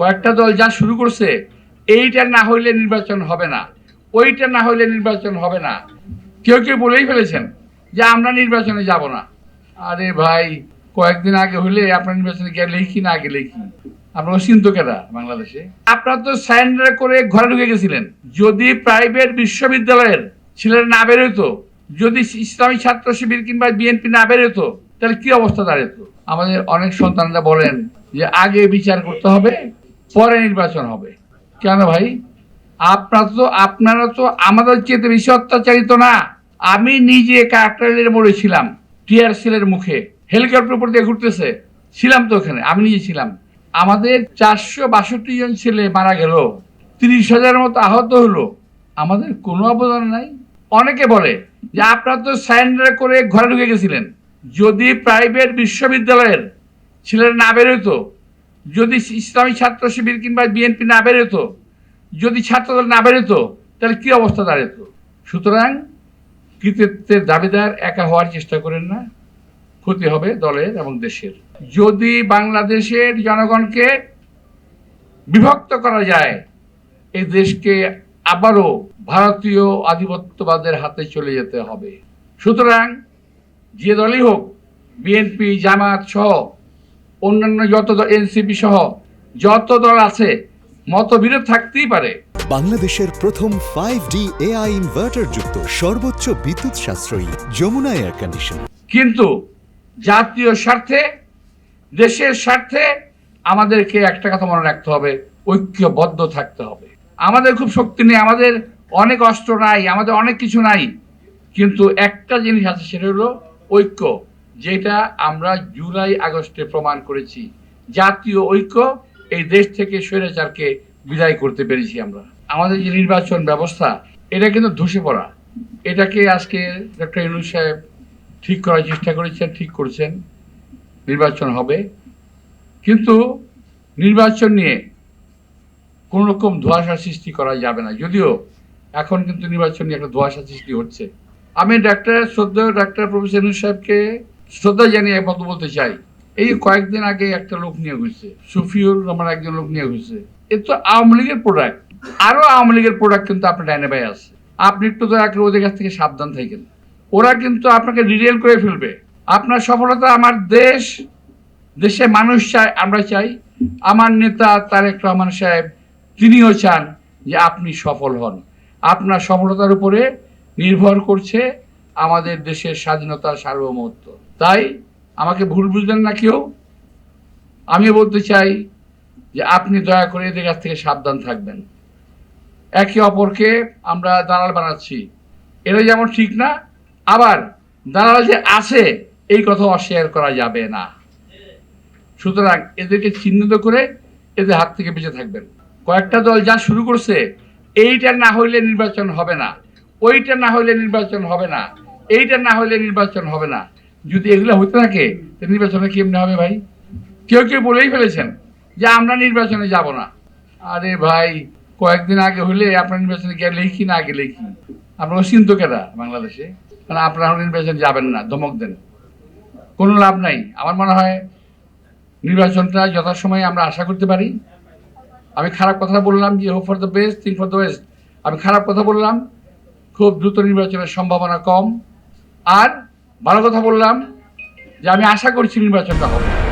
কয়েকটা দল যা শুরু করছে, এইটা না হইলে নির্বাচন হবে না। ওইটা না হইলে নির্বাচন হবে না। কেউ কেউ বলেই ফেলেছেন যে আমরা নির্বাচনে যাব না। আরে ভাই, কয়েকদিন আগে হইলে আপনার নির্বাচনে গেলেই কি না গেলেই কি আপনার চিন্তকেরা বাংলাদেশে? আপনারা তো সারেন্ডার করে ঘরে ঢুকে গেছিলেন। যদি প্রাইভেট বিশ্ববিদ্যালয়ের ছেলেরা না বেরোতো যদি ইসলামী ছাত্র শিবির কিংবা বিএনপি না বেরোতো তাহলে কি অবস্থা দাঁড়াতো আমাদের অনেক সন্তানরা বলেন যে আগে বিচার করতে হবে পরে নির্বাচন হবে। কেন ভাই? আপনারা তো আপনারা তো আমাদের চেয়ে বেশি অত্যাচারিত না। আমি নিজে কাকরাইলের মোড়ে ছিলাম টিআর সেলের মুখে। হেলিকপ্টার উপর দিয়ে ঘুরতেছে। ছিলাম তো ওখানে, আমি নিজে ছিলাম। আমাদের চারশো বাষট্টি জন ছেলে মারা গেল। তিরিশ হাজার মতো আহত হলো। আমাদের কোনো অবদান নাই। অনেকে বলে যে আপনারা তো সারেন্ডার করে ঘরে ঢুকে গেছিলেন। যদি প্রাইভেট বিশ্ববিদ্যালয়ের ছেলেরা না বেরোতো যদি ইসলামী ছাত্র শিবির কিংবা বিএনপি না বেরোতো, যদি ছাত্রদল না বেরোতো, তাহলে কি অবস্থা দাঁড়াতো? সুতরাং কৃতিত্বের দাবিদার একা হওয়ার চেষ্টা করেন না। ক্ষতি হবে দলের এবং দেশের। যদি বাংলাদেশের জনগণকে বিভক্ত করা যায় এই দেশকে আবারও ভারতীয় আধিপত্যবাদের হাতে চলে যেতে হবে। সুতরাং যে দলই হোক, বিএনপি, জামাত সহ অন্যান্য যত এনসিপি সহ যত দল আছে মতবিরোধ থাকতেই পারে। বাংলাদেশের প্রথম ফাইভ ডি এআই ইনভার্টার যুক্ত সর্বোচ্চ বিদ্যুৎ সাশ্রয়ী যমুনা এয়ার কন্ডিশন কিন্তু জাতীয় স্বার্থে দেশের স্বার্থে আমাদেরকে একটা কথা মনে রাখতে হবে ঐক্যবদ্ধ থাকতে হবে। আমাদের খুব শক্তি নেই আমাদের অনেক অস্ত্র নাই আমাদের অনেক কিছু নাই কিন্তু একটা জিনিস আছে সেটা হলো ঐক্য। যেটা আমরা জুলাই আগস্টে প্রমাণ করেছি। জাতীয় ঐক্য এই দেশ থেকে স্বৈরাচারকে বিদায় করতে পেরেছি আমরা। আমাদের যে নির্বাচন ব্যবস্থা, এটা কিন্তু ধসে পড়া। এটাকে আজকে ডক্টর ইউনুস সাহেব ঠিক করার চেষ্টা করেছেন, ঠিক করছেন। নির্বাচন হবে। কিন্তু নির্বাচন নিয়ে কোনো রকম ধোঁয়াশা সৃষ্টি করা যাবে না। যদিও এখন কিন্তু নির্বাচন নিয়ে একটা ধোঁয়াশা সৃষ্টি হচ্ছে। আমি ডাক্তার সদ্য ডাক্তার প্রফেসর ইউনুস সাহেবকে শ্রদ্ধা জানিয়ে একমাত্র বলতে চাই। এই কয়েকদিন আগে একটা লোক নিয়ে ঘুরছে সুফিউর আমার একজন লোক নিয়ে ঘুরছে এ তো আওয়ামী লীগের প্রোডাক্ট আরও আওয়ামী লীগের প্রোডাক্ট কিন্তু আপনার ডাইনে ভাই আছে। আপনি একটু দয়া ওদের কাছ থেকে সাবধান থাকেন। ওরা কিন্তু আপনাকে রিটেল করে ফেলবে। আপনার সফলতা আমার দেশ দেশে মানুষ চায়, আমরা চাই। আমার নেতা তারেক রহমান সাহেব, তিনিও চান যে আপনি সফল হন। আপনার সফলতার উপরে নির্ভর করছে আমাদের দেশের স্বাধীনতার সার্বভৌমত্ব। তাই আমাকে ভুল বুঝলেন না কেউ? আমি বলতে চাই যে আপনি দয়া করে এদের কাছ থেকে সাবধান থাকবেন। একে অপরকে আমরা দালাল বানাচ্ছি। এটা যেমন ঠিক না, আবার দালাল যে আছে, এই কথা অস্বীকার করা যাবে না। সুতরাং এদেরকে চিহ্নিত করে এদের হাত থেকে বেঁচে থাকবেন। কয়েকটা দল যা শুরু করছে, এইটা না হইলে নির্বাচন হবে না। ওইটা না হইলে নির্বাচন হবে না। এইটা না হইলে নির্বাচন হবে না। যদি এগুলো হতে থাকে নির্বাচনে কেমনে হবে ভাই? কেউ কেউ বলেই ফেলেছেন যে আমরা নির্বাচনে যাব না। আরে ভাই, কয়েকদিন আগে হলে আপনার নির্বাচনে গেলেই কি, না গেলেই কি? আপনার চিন্তকেরা বাংলাদেশে? মানে আপনারা নির্বাচনে যাবেন না, ধমক দেন। কোনো লাভ নাই। আমার মনে হয় নির্বাচনটা যথাসময়ে আমরা আশা করতে পারি। আমি খারাপ কথা বললাম যে hope for the best think for the best আমি খারাপ কথা বললাম, খুব দ্রুত নির্বাচনের সম্ভাবনা কম। আর ভালো কথা বললাম যে আমি আশা করছি নির্বাচনটা হবে।